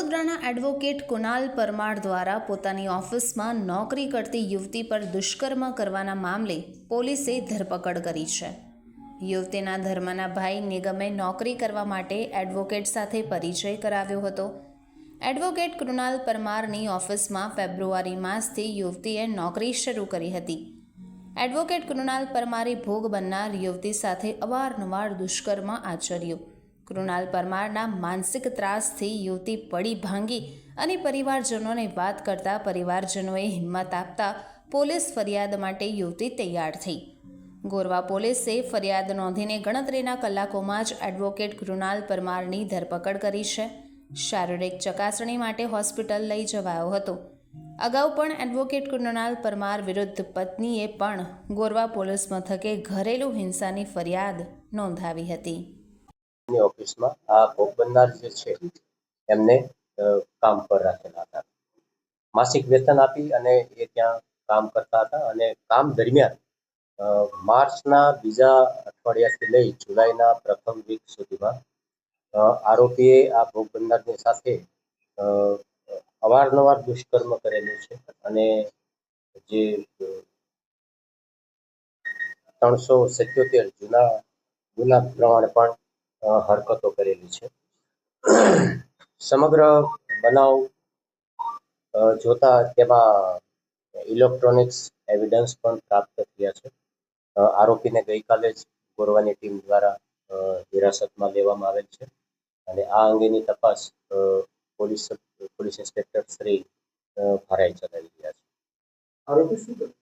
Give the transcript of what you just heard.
વડોદરાના એડવોકેટ કુનાલ પરમાર દ્વારા પોતાની ઓફિસમાં નોકરી કરતી યુવતી પર દુષ્કર્મ કરવાના મામલે પોલીસે ધરપકડ કરી છે. યુવતીના ધર્મના ભાઈ નિગમે નોકરી કરવા માટે એડવોકેટ સાથે પરિચય કરાવ્યો હતો. એડવોકેટ કૃણાલ પરમારની ઓફિસમાં ફેબ્રુઆરી માસથી યુવતીએ નોકરી શરૂ કરી હતી. એડવોકેટ કૃણાલ પરમારે ભોગ બનનાર યુવતી સાથે અવારનવાર દુષ્કર્મ આચર્યું. કૃણાલ પરમારના માનસિક ત્રાસથી યુવતી પડી ભાંગી અને પરિવારજનોને વાત કરતા પરિવારજનોએ હિંમત આપતા પોલીસ ફરિયાદ માટે યુવતી તૈયાર થઈ. ગોરવા પોલીસે ફરિયાદ નોંધીને ગણતરીના કલાકોમાં જ એડવોકેટ કૃણાલ પરમારની ધરપકડ કરી છે. શારીરિક ચકાસણી માટે હોસ્પિટલ લઈ જવાયો હતો. અગાઉ પણ એડવોકેટ કૃણાલ પરમાર વિરુદ્ધ પત્નીએ પણ ગોરવા પોલીસ મથકે ઘરેલું હિંસાની ફરિયાદ નોંધાવી હતી. ની ઓફિસમાં આ ભોગ બનનાર જે છે, એમને કામ પર રાખેલા હતા. માસિક વેતન આપી અને એ ત્યાં કામ કરતા હતા અને કામ દરમિયાન માર્ચના બીજા અઠવાડિયાથી લઈ જુલાઈના પ્રથમ વીક સુધીમાં આરોપીએ આ ભોગ બનનારની સાથે અવારનવાર દુષ્કર્મ કરેલું છે અને જે ત્રણસો સિત્યોતેર જૂના ગુના પ્રમાણે પણ હરકતો કરેલી છે. સમગ્ર બનાવ જોતા તેમાં ઇલેક્ટ્રોનિક્સ એવિડન્સ પણ પ્રાપ્ત થયા છે. આરોપીને ગઈકાલે જ ગોરવાની ટીમ દ્વારા હિરાસતમાં લેવામાં આવેલ છે. અને આ અંગેની તપાસ પોલીસ પોલીસ ઇન્સ્પેક્ટર શ્રી ભરાઈ ચલાવી રહ્યા છે?